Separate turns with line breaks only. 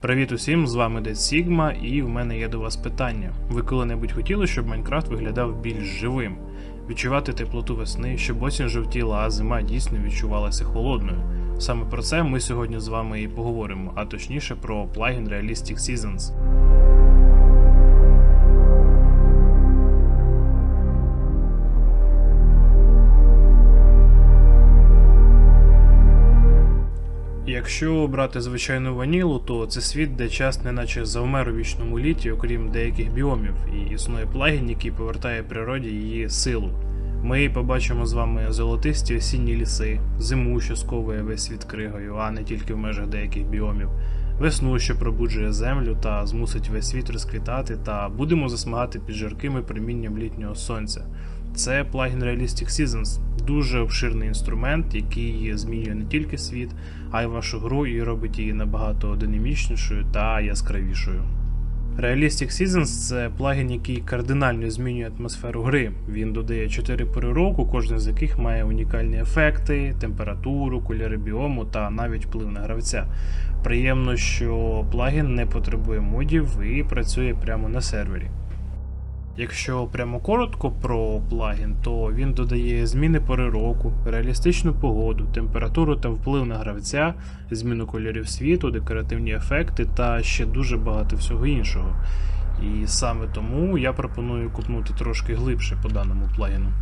Привіт усім, з вами Дед Сігма, і в мене є до вас питання. Ви коли-небудь хотіли, щоб Майнкрафт виглядав більш живим? Відчувати теплоту весни, щоб осінь жовтіла, а зима дійсно відчувалася холодною. Саме про це ми сьогодні з вами і поговоримо, а точніше про плагін Realistic Seasons. Якщо брати звичайну ванілу, то це світ, де час неначе завмер у вічному літі, окрім деяких біомів, і існує плагін, який повертає природі її силу. Ми побачимо з вами золотисті осінні ліси, зиму, що сковує весь світ кригою, а не тільки в межах деяких біомів, весну, що пробуджує землю та змусить весь світ розквітати, та будемо засмагати під жаркими промінням літнього сонця. Це плагін Realistic Seasons, дуже обширний інструмент, який змінює не тільки світ, а й вашу гру і робить її набагато динамічнішою та яскравішою. Realistic Seasons це плагін, який кардинально змінює атмосферу гри. Він додає 4 пори року, кожен з яких має унікальні ефекти, температуру, кольори біому та навіть вплив на гравця. Приємно, що плагін не потребує модів і працює прямо на сервері. Якщо прямо коротко про плагін, то він додає зміни пори року, реалістичну погоду, температуру та вплив на гравця, зміну кольорів світу, декоративні ефекти та ще дуже багато всього іншого. І саме тому я пропоную купнути трошки глибше по даному плагіну.